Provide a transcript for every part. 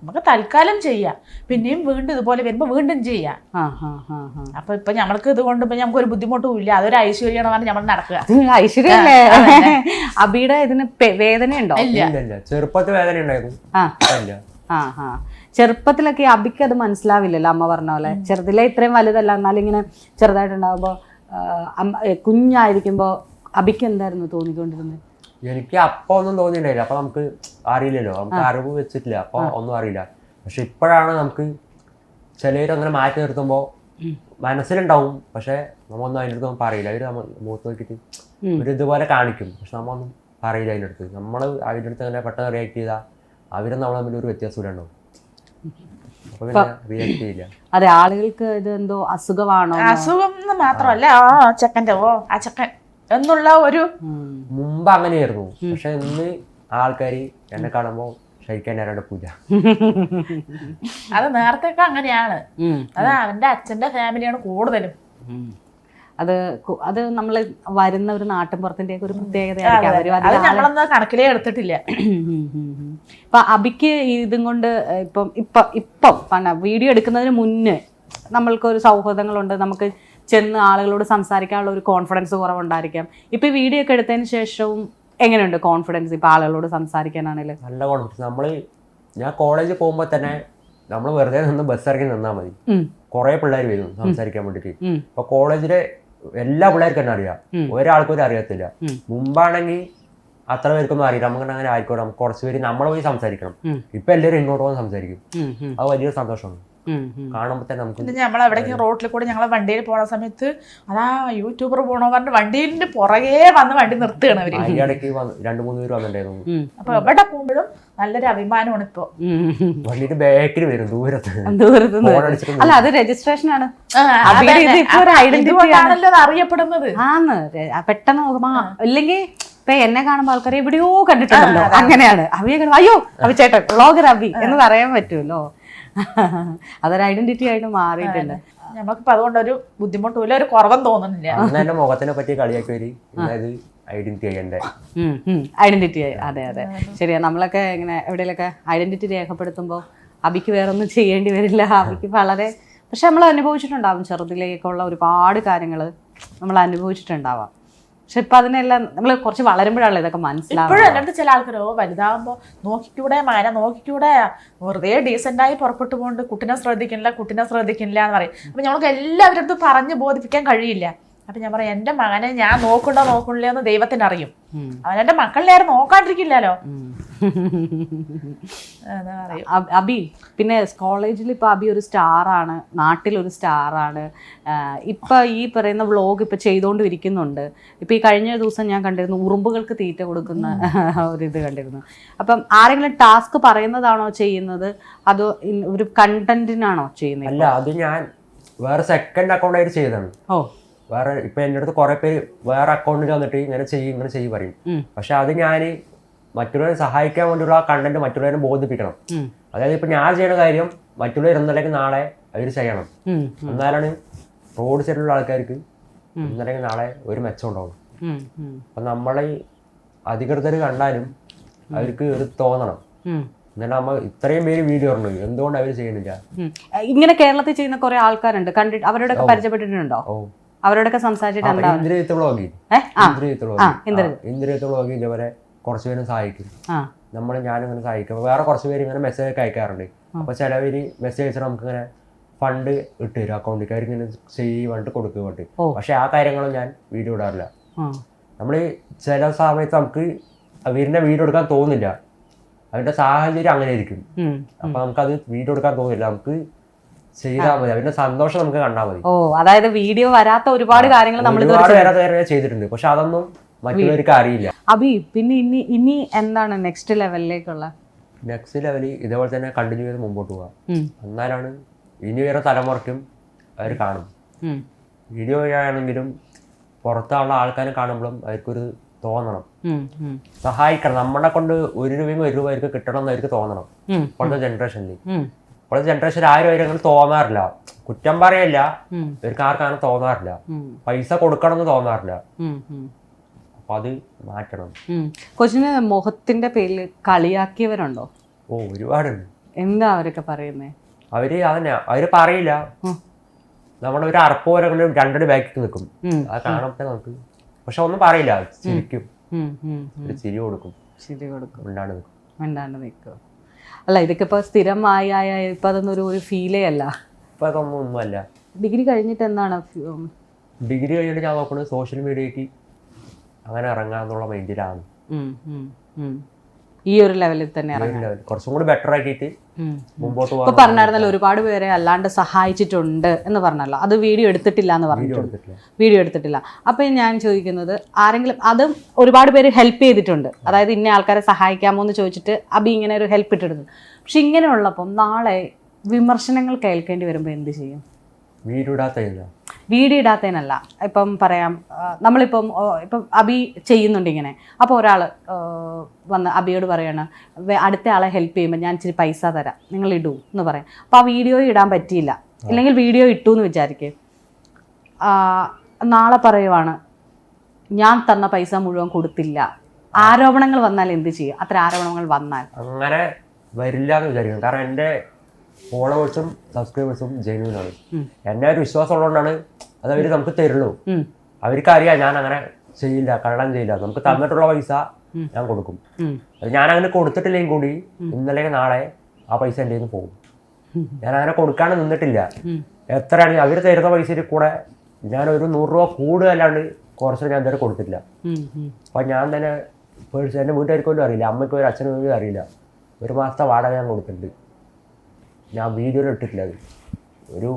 നമുക്ക് തൽക്കാലം ചെയ്യാം. പിന്നെയും വീണ്ടും ഇതുപോലെ വരുമ്പോൾ വീണ്ടും ചെയ്യാം. അപ്പൊ ഇപ്പൊ ഞമ്മൾക്ക് ഇതുകൊണ്ട് ഇപ്പൊ ഞമ്മക്ക് ഒരു ബുദ്ധിമുട്ടും ഇല്ല. അതൊരു ഐശ്വര്യമാണ് നമ്മൾ നടക്കുക. ഇത് ഐശ്വര്യല്ലേ അബിയുടെ ഇതിന് വേദന ഉണ്ടോ ചെറുപ്പത്തിൽ വേദന ഉണ്ടായിരുന്നു. ചെറുപ്പത്തിലൊക്കെ അബിക്ക് അത് മനസ്സിലാവില്ലല്ലോ അമ്മ പറഞ്ഞ പോലെ. ചെറുതിലെ ഇത്രയും വലുതല്ല. എന്നാലും ഇങ്ങനെ ചെറുതായിട്ടുണ്ടാകുമ്പോൾ കുഞ്ഞായിരിക്കുമ്പോൾ അബിക്ക് എന്തായിരുന്നു തോന്നിക്കൊണ്ടിരുന്നത്? എനിക്ക് അപ്പൊ ഒന്നും തോന്നിയിട്ടില്ല അപ്പൊ നമുക്ക് അറിയില്ലല്ലോ. നമുക്ക് അറിവ് വെച്ചിട്ടില്ല. അപ്പൊ ഒന്നും അറിയില്ല. പക്ഷെ ഇപ്പോഴാണ് നമുക്ക് ചിലര് അങ്ങനെ മാറ്റി നിർത്തുമ്പോ മനസ്സിലുണ്ടാവും. പക്ഷെ നമ്മൊന്നും അതിന്റെ അടുത്ത് ഒന്നും പറയില്ല. അവർ നമ്മ മുഖത്ത് നോക്കിയിട്ട്. ഒരു ഇതുപോലെ കാണിക്കും. പക്ഷെ നമ്മൊന്നും പറയില്ല അതിന്റെ അടുത്ത്. നമ്മൾ അതിന്റെ അടുത്ത് അങ്ങനെ പെട്ടെന്ന് റിയാക്ട് ചെയ്താൽ അവരും നമ്മൾ തമ്മിൽ ഒരു വ്യത്യാസം ഉണ്ടാവും അതെ ആളുകൾക്ക് ഇത് എന്തോ അസുഖമാണോ? അസുഖം മാത്രമല്ല ആ ചെക്കന്റെ ഓ ആ ചെക്കൻ. എന്നുള്ള ഒരു. മുമ്പ് അങ്ങനെയായിരുന്നു. പക്ഷെ ഇന്ന് ആൾക്കാർ എന്നെ കാണുമ്പോൾ ആരാണ്ട് പൂജ. അത് നേരത്തെയൊക്കെ അങ്ങനെയാണ്. അത് അവന്റെ അച്ഛന്റെ ഫാമിലിയാണ് കൂടുതലും. അത് അത് നമ്മൾ വരുന്ന ഒരു നാട്ടിൻപുറത്തിന്റെ ഒക്കെ ഒരു നമ്മളൊന്നും കണക്കിലേ എടുത്തിട്ടില്ല. ഇപ്പൊ അബിക്ക് ഇതും കൊണ്ട് ഇപ്പം ഇപ്പം ഇപ്പം വീഡിയോ എടുക്കുന്നതിന് മുന്നേ നമ്മൾക്ക് ഒരു സൗഹൃദങ്ങളുണ്ട്. നമുക്ക് ചെന്ന് ആളുകളോട് സംസാരിക്കാനുള്ള ഒരു കോൺഫിഡൻസ് കുറവുണ്ടായിരിക്കാം. ഇപ്പൊ ഈ വീഡിയോ ഒക്കെ എടുത്തതിന് ശേഷവും എങ്ങനെയുണ്ട് കോൺഫിഡൻസ് ഇപ്പൊ ആളുകളോട് സംസാരിക്കാനാണെങ്കിലും? നല്ല കോൺഫിഡൻസ് നമ്മൾ ഞാൻ കോളേജിൽ പോകുമ്പോൾ തന്നെ നമ്മൾ വെറുതെ നിന്ന് ബസ് ഇറങ്ങി നിന്നാൽ മതി. കുറെ പിള്ളേർ വരും സംസാരിക്കാൻ വേണ്ടിട്ട് ഇപ്പൊ അപ്പൊ കോളേജിലെ എല്ലാ പിള്ളേർക്കും തന്നെ അറിയാം. ഒരാൾക്കും ഒരു അറിയത്തില്ല. മുമ്പാണെങ്കിൽ അത്ര പേർക്കൊന്നും അറിയില്ല. നമുക്ക് അങ്ങനെ ആയിക്കോട്ടെ നമുക്ക് കുറച്ച് പേര് നമ്മൾ പോയി സംസാരിക്കണം. ഇപ്പൊ എല്ലാവരും ഇങ്ങോട്ട് പോകാൻ സംസാരിക്കും. അത് വലിയൊരു സന്തോഷമാണ്. കാണുമ്പോൾ തന്നെ നമുക്ക് പിന്നെ നമ്മൾ എവിടേക്കും റോട്ടിൽ കൂടെ ഞങ്ങളെ വണ്ടിയിൽ പോണ സമയത്ത് അതാ യൂട്യൂബർ പോണോ പറഞ്ഞ് വണ്ടിയിന്റെ പുറകെ വന്ന് വണ്ടി നിർത്തുകയാണ് അവർ. രണ്ട് മൂന്ന് പേര് വന്നിട്ടുണ്ടായിരുന്നു. അപ്പൊ എവിടെ പോകുമ്പോഴും നല്ലൊരു അഭിമാനമാണ് ഇപ്പൊ. വണ്ടിയുടെ ബാക്കിൽ വരും ദൂരത്ത്. ദൂരത്ത് അല്ല അത് രജിസ്ട്രേഷൻ ആണ്. identity അറിയപ്പെടുന്നത്. ആന്ന്. പെട്ടെന്ന് നോക്കുമ്പോ ഇല്ലെങ്കിൽ ഇപ്പൊ എന്നെ കാണുമ്പോൾ ആൾക്കാരെ എവിടെയോ കണ്ടിട്ടുണ്ടല്ലോ. അങ്ങനെയാണ്. അവിയെ അയ്യോ അഭി ചേട്ടൻ വ്ളോഗർ അഭി എന്ന് പറയാൻ പറ്റുമല്ലോ. അതൊരു ഐഡന്റിറ്റി ആയിട്ട് മാറിയിട്ടുണ്ട്. നമുക്കിപ്പോ അതുകൊണ്ട് ഒരു ബുദ്ധിമുട്ടില്ല ഒരു കുറവും തോന്നുന്നില്ല. അന്ന് എന്റെ മുഖത്തിനെ പറ്റി കളിയാക്കി വരി അതായത് ഐഡന്റിറ്റി ആയി എന്റെ ഐഡന്റിറ്റി അതെ. അതെ ശരിയാ നമ്മളൊക്കെ ഇങ്ങനെ എവിടെയൊക്കെ ഐഡന്റിറ്റി രേഖപ്പെടുത്തുമ്പോൾ അബിക്ക് വേറൊന്നും ചെയ്യേണ്ടി വരില്ല. അബിക്ക് വളരെ പക്ഷെ നമ്മൾ അനുഭവിച്ചിട്ടുണ്ടാവും ചെറുതിലേക്കുള്ള ഒരുപാട് കാര്യങ്ങൾ നമ്മൾ അനുഭവിച്ചിട്ടുണ്ടാവാം പക്ഷെ ഇപ്പൊ അതിനെല്ലാം നമ്മൾ കുറച്ച് വളരുമ്പോഴാണല്ലോ ഇതൊക്കെ മനസ്സിലാവും ഇപ്പോഴും ചില ആൾക്കാർ ഓ വലുതാകുമ്പോൾ നോക്കിക്കൂടെ മാന നോക്കിക്കൂടെ വെറുതെ ഡീസെന്റ് ആയി പുറപ്പെട്ടു പോകുന്നുണ്ട് കുട്ടിനെ ശ്രദ്ധിക്കുന്നില്ല കുട്ടിനെ ശ്രദ്ധിക്കുന്നില്ല എന്ന് പറയും. അപ്പൊ ഞങ്ങൾക്ക് എല്ലാവരുടെ അടുത്ത് പറഞ്ഞ് ബോധിപ്പിക്കാൻ കഴിയില്ല. അപ്പൊ ഞാൻ പറയാം എന്റെ മകനെ ഞാൻ നോക്കണ്ടോ നോക്കണില്ല എന്ന് ദൈവത്തിന് അവൻ എന്റെ മക്കളിനെ ആരും നോക്കാണ്ടിരിക്കില്ലല്ലോ. അബി പിന്നെ കോളേജിൽ ഇപ്പൊ അബി ഒരു സ്റ്റാറാണ് നാട്ടിലൊരു സ്റ്റാറാണ് ഇപ്പൊ ഈ പറയുന്ന വ്ളോഗ് ഇപ്പൊ ചെയ്തുകൊണ്ടിരിക്കുന്നുണ്ട് ഇപ്പൊ ഈ കഴിഞ്ഞ ദിവസം ഞാൻ കണ്ടിരുന്നു ഉറുമ്പുകൾക്ക് തീറ്റ കൊടുക്കുന്ന ഒരു ഇത് കണ്ടിരുന്നു. അപ്പം ആരെങ്കിലും ടാസ്ക് പറയുന്നതാണോ ചെയ്യുന്നത്? അതോ ഒരു കണ്ടന്റിനാണോ ചെയ്യുന്നത്? അല്ല അത് ഞാൻ വേറെ സെക്കൻഡ് അക്കൗണ്ട് ആയിട്ട് ചെയ്തതാണ്. ഓ. വേറെ ഇപ്പൊ എന്റെ അടുത്ത് കുറെ പേര് വേറെ അക്കൗണ്ടിൽ വന്നിട്ട് ഇങ്ങനെ ചെയ്യും ഇങ്ങനെ ചെയ്യും പറയും. പക്ഷെ അത് ഞാൻ മറ്റുള്ളവരെ സഹായിക്കാൻ വേണ്ടിയുള്ള ആ കണ്ടന്റ് മറ്റുള്ളവരെ ബോധിപ്പിക്കണം. അതായത് ഇപ്പൊ ഞാൻ ചെയ്യുന്ന കാര്യം മറ്റുള്ളവർ ഇന്നലേക്ക് നാളെ അവർ ചെയ്യണം. എന്നാലാണ് റോഡ് സൈഡിലുള്ള ആൾക്കാർക്ക് ഇന്നലെങ്കിൽ നാളെ ഒരു മെച്ചം ഉണ്ടാവും അപ്പൊ നമ്മളെ അധികൃതർ കണ്ടാലും അവർക്ക് ഒരു തോന്നണം. ഇത്രയും പേര് വീഡിയോ ഉണ്ട് എന്തുകൊണ്ട് അവർ ചെയ്യുന്നില്ല? ഇങ്ങനെ കേരളത്തിൽ ചെയ്യുന്ന കുറെ ആൾക്കാരുണ്ട്. കണ്ടിട്ട് അവരോടൊക്കെ പരിചയപ്പെട്ടിട്ടുണ്ടോ? അവരോടൊക്കെ സംസാരിച്ചിട്ട് എന്താ? ഇന്ദ്രിയത്ത് ഇന്ദ്രിയത്ത് ഇതേപോലെ കുറച്ച് സഹായിക്കും. നമ്മൾ ഞാനും ഞാനിങ്ങനെ സഹായിക്കും. വേറെ കുറച്ച് പേര് ഇങ്ങനെ മെസ്സേജ് ഒക്കെ അയക്കാറുണ്ട്. അപ്പൊ ചിലവര് മെസ്സേജ് അയച്ചാൽ നമുക്ക് ഇങ്ങനെ ഫണ്ട് ഇട്ട് തരും അക്കൗണ്ടിൽ അവർ ഇങ്ങനെ ചെയ്യ് പറഞ്ഞിട്ട് കൊടുക്കുക വേണ്ടി പക്ഷെ ആ കാര്യങ്ങളും ഞാൻ വീഡിയോ ഇടാറില്ല. നമ്മൾ നമ്മൾ ചില സമയത്ത് നമുക്ക് വീടിന്റെ വീഡിയോ എടുക്കാൻ തോന്നില്ല അവരുടെ സാഹചര്യം അങ്ങനെ ആയിരിക്കും ഉം. അപ്പൊ നമുക്കത് വീഡിയോ എടുക്കാൻ തോന്നില്ല. നമുക്ക് ചെയ്താൽ മതി അവരുടെ സന്തോഷം നമുക്ക് കണ്ടാൽ മതി. ഓ അതായത് വീഡിയോ വരാത്ത ഒരുപാട് കാര്യങ്ങൾ നമ്മൾ ചെയ്തിട്ടുണ്ട്. പക്ഷെ അതൊന്നും മറ്റുള്ളവർക്ക് അറിയില്ല. അബി പിന്നെ ഇനി ഇനി എന്താണ് നെക്സ്റ്റ് ലെവലിലേക്കുള്ള നെക്സ്റ്റ് ലെവലിൽ ഇതേപോലെ തന്നെ കണ്ടിന്യൂ ചെയ്ത് മുമ്പോട്ട് പോവാം. എന്നാലാണ് ഇനി വേറെ തലമുറയ്ക്കും അവർ കാണും. വീഡിയോ ആണെങ്കിലും പുറത്തുള്ള ആൾക്കാരെ കാണുമ്പോഴും അവർക്കൊരു തോന്നണം. സഹായിക്കണം. നമ്മളെ കൊണ്ട് ഒരു രൂപയും ഒരു രൂപ അവർക്ക് കിട്ടണം എന്ന് അവർക്ക് തോന്നണം. ഇപ്പോഴത്തെ ജനറേഷനിൽ ഇപ്പോഴത്തെ ജനറേഷൻ ആരും അവർക്ക് അങ്ങനെ തോന്നാറില്ല. കുറ്റം പറയല്ല. ഇവർക്ക് ആർക്കും അങ്ങനെ തോന്നാറില്ല. പൈസ കൊടുക്കണം എന്ന് തോന്നാറില്ല അപ്പൊ അത് മാറ്റണം. കൊച്ചിന് മുഖത്തിന്റെ പേരിൽ കളിയാക്കിയവരുണ്ടോ? ഓ ഒരുപാടുണ്ട്. എന്താ അവരൊക്കെ പറയുന്നേ? അവർ അതന്നെ. അവർ പറയില്ല. നമ്മുടെ ഒരു അറപ്പ് പോലെ രണ്ടടി ബാക്കിൽ നിൽക്കും. അത് കാണുമ്പോ നമുക്ക് പക്ഷെ ഒന്നും പറയില്ല. ചിരിക്കും. ചിരി കൊടുക്കും. ചിരി കൊടുക്കും. മിണ്ടാണ്ട് നിൽക്കും. മിണ്ടാണ്ട് നിൽക്കും. അല്ല ഇതൊക്കെ ഇപ്പോൾ സ്ഥിരമായി ആയ ഇപ്പം അതൊന്നും ഒരു ഒരു ഫീലേ അല്ല. ഇപ്പൊ അതൊന്നും ഒന്നുമല്ല. ഡിഗ്രി കഴിഞ്ഞിട്ട് എന്താണ്? ഡിഗ്രി കഴിഞ്ഞിട്ട് ഞാൻ നോക്കുന്നത് സോഷ്യൽ മീഡിയക്ക് അങ്ങനെ ഇറങ്ങാന്നുള്ള മൈൻഡിലാണ്. ഈ ഒരു ലെവലിൽ തന്നെ കുറച്ചും കൂടി ബെറ്റർ ആക്കിയിട്ട്. മുമ്പോട്ട് ഇപ്പൊ പറഞ്ഞായിരുന്നല്ലോ ഒരുപാട് പേരെ അല്ലാണ്ട് സഹായിച്ചിട്ടുണ്ട് എന്ന് പറഞ്ഞല്ലോ. അത് വീഡിയോ എടുത്തിട്ടില്ല എന്ന് പറഞ്ഞിട്ടുണ്ട്. വീഡിയോ എടുത്തിട്ടില്ല. അപ്പൊ ഞാൻ ചോദിക്കുന്നത് ആരെങ്കിലും അതും ഒരുപാട് പേര് ഹെൽപ്പ് ചെയ്തിട്ടുണ്ട്. അതായത് ഇന്ന ആൾക്കാരെ സഹായിക്കാമോ എന്ന് ചോദിച്ചിട്ട് അബി ഇങ്ങനെ ഒരു ഹെൽപ്പ് ഇട്ടിടുന്നു പക്ഷെ ഇങ്ങനെയുള്ളപ്പം നാളെ വിമർശനങ്ങൾ കേൾക്കേണ്ടി വരുമ്പോൾ എന്ത് ചെയ്യും? വീഡിയോ വീടിടാത്തതിനല്ല. ഇപ്പം പറയാം നമ്മളിപ്പം ഇപ്പം അബി ചെയ്യുന്നുണ്ട് ഇങ്ങനെ. അപ്പോൾ ഒരാൾ വന്ന് അബിയോട് പറയാണ് അടുത്ത ആളെ ഹെൽപ്പ് ചെയ്യുമ്പോൾ ഞാൻ ഇച്ചിരി പൈസ തരാം നിങ്ങൾ ഇടൂ എന്ന് പറയാം. അപ്പോൾ ആ വീഡിയോ ഇടാൻ പറ്റിയില്ല. ഇല്ലെങ്കിൽ വീഡിയോ ഇട്ടു എന്ന് വിചാരിക്കുക നാളെ പറയുവാണ് ഞാൻ തന്ന പൈസ മുഴുവൻ കൊടുത്തില്ല. ആരോപണങ്ങൾ വന്നാൽ എന്ത് ചെയ്യും? അത്ര ആരോപണങ്ങൾ വന്നാൽ. അങ്ങനെ വരില്ല എന്ന് വിചാരിക്കും കാരണം എന്റെ ഫോളോവേഴ്സും സബ്സ്ക്രൈബേഴ്സും ഉം. എന്നെ ഒരു വിശ്വാസം ഉള്ളതുകൊണ്ടാണ് അത് അവർ നമുക്ക് തരുള്ളൂ. അവർക്കറിയാം അവർക്ക് അറിയാം ഞാൻ അങ്ങനെ ചെയ്യില്ല കള്ളം ചെയ്യില്ല. നമുക്ക് തന്നിട്ടുള്ള പൈസ ഞാൻ കൊടുക്കും. അത് ഞാൻ അങ്ങനെ കൊടുത്തിട്ടില്ലെങ്കിൽ കൂടി ഇന്നലെ നാളെ ആ പൈസ എന്റെ നിന്ന് പോകും. ഞാൻ അങ്ങനെ കൊടുക്കാണ്ട് നിന്നിട്ടില്ല. എത്രയാണ് എത്രയാണെങ്കിൽ അവർ തരുന്ന പൈസയിൽ കൂടെ ഞാൻ ഒരു നൂറ് രൂപ കൂടുതലല്ലാണ്ട് കുറച്ച് ഞാൻ ഇതുവരെ കൊടുത്തിട്ടില്ല. ഉം, ഞാൻ തന്നെ പേഴ്സ് എന്റെ വീട്ടുകാർക്ക് പോലും അറിയില്ല. അമ്മയ്ക്ക് ഒരു അച്ഛനും അറിയില്ല. ഒരു മാസത്തെ വാടക ഞാൻ കൊടുത്തിട്ടുണ്ട്. ഞാൻ വീഡിയോ ഇട്ടിട്ടില്ല അത്. ഒരു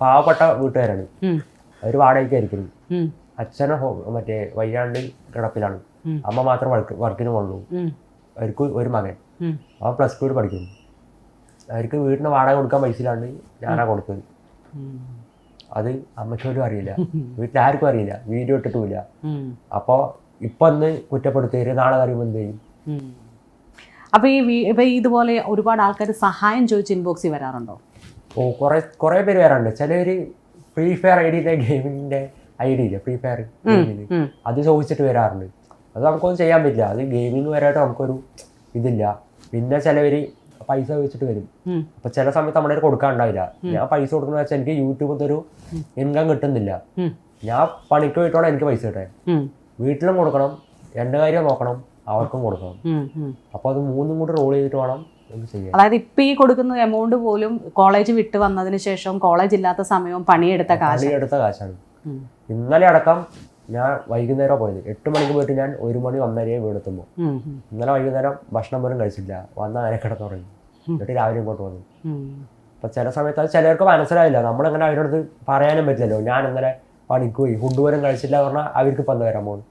പാവപ്പെട്ട വീട്ടുകാരാണ്. അവർ വാടകയ്ക്കായിരിക്കും. അച്ഛനെ മറ്റേ വയ്യാണ്ട് കിടപ്പിലാണ്. അമ്മ മാത്രം വർക്ക് വർക്കിന് പോകുള്ളൂ അവർക്ക് ഒരു മകൻ. അവൻ പ്ലസ് ടു പഠിക്കുന്നു. അവർക്ക് വീടിന് വാടക കൊടുക്കാൻ പൈസ ഇല്ലാണ്ട് ഞാനാ കൊടുത്തത്. അത് അമ്മച്ചോലും അറിയില്ല. വീട്ടിൽ ആർക്കും അറിയില്ല. വീഡിയോ ഇട്ടിട്ടുമില്ല. അപ്പോൾ ഇപ്പം കുറ്റപ്പെടുത്തിയത് നാളെ അറിയുമ്പോൾ എന്ത് ചെയ്യും? ഉം. അപ്പൊ ഈ ഇപ്പോൾ ഇപ്പൊ ഇതുപോലെ ഒരുപാട് ആൾക്കാർ സഹായം ചോദിച്ച് ഇൻബോക്സിൽ വരാറുണ്ടോ? ഓ കുറേ കുറേ പേര് വരാറുണ്ട്. ചിലർ ഫ്രീ ഫയർ ഐ ഡി ഗെയിമിന്റെ ഐ ഡി ഇല്ല ഫ്രീ ഫയർ ഗെയിമിന് അത് ചോദിച്ചിട്ട് വരാറുണ്ട്. അത് നമുക്കൊന്നും ചെയ്യാൻ പറ്റില്ല. അത് ഗെയിമിങ് വരായിട്ട് നമുക്കൊരു ഇതില്ല. പിന്നെ ചിലവർ പൈസ വെച്ചിട്ട് വരും. അപ്പൊ ചില സമയത്ത് നമ്മുടെ കൊടുക്കാണ്ടാവില്ല. ഞാൻ പൈസ കൊടുക്കുന്ന വെച്ചാൽ എനിക്ക് യൂട്യൂബിൽ ഒരു ഇൻകം കിട്ടുന്നില്ല. ഞാൻ പണിക്ക് പോയിട്ടാണ് എനിക്ക് പൈസ കിട്ടേ വീട്ടിലും കൊടുക്കണം. എന്റെ കാര്യം നോക്കണം. അവർക്കും കൊടുക്കണം. അപ്പോൾ അത് മൂന്നും കൂടി റോൾ ചെയ്തിട്ട് വേണം അതായത് ഇപ്പൊ ഈ കൊടുക്കുന്ന എമൗണ്ട് പോലും കോളേജ് വിട്ട് വന്നതിന് ശേഷം കോളേജ് ഇല്ലാത്ത സമയവും പണിയെടുത്ത കാശ് പണി എടുത്ത കാശാണ്. ഇന്നലെ അടക്കം ഞാൻ വൈകുന്നേരം പോയത്. എട്ട് മണിക്ക് പോയിട്ട് ഞാൻ ഒരു മണി ഒന്നരയെ വീടെത്തുമ്പോൾ. ഉം. ഇന്നലെ വൈകുന്നേരം ഭക്ഷണം പോലും കഴിച്ചില്ല. വന്ന നേരെ കിടന്നുറങ്ങി. എന്നിട്ട് രാവിലെ ഇങ്ങോട്ട് വന്നു. അപ്പൊ അപ്പം ചില സമയത്ത് അത് ചിലർക്ക് മനസ്സിലായില്ല. നമ്മളിങ്ങനെ അവരോട് പറയാനും പറ്റില്ലല്ലോ. ഞാൻ ഇന്നലെ പണിക്ക് പോയി. ഫുഡ് പോലും കഴിച്ചില്ല പറഞ്ഞാൽ അവർക്ക് ഇപ്പം എന്താ വരാൻ പോകുന്നു.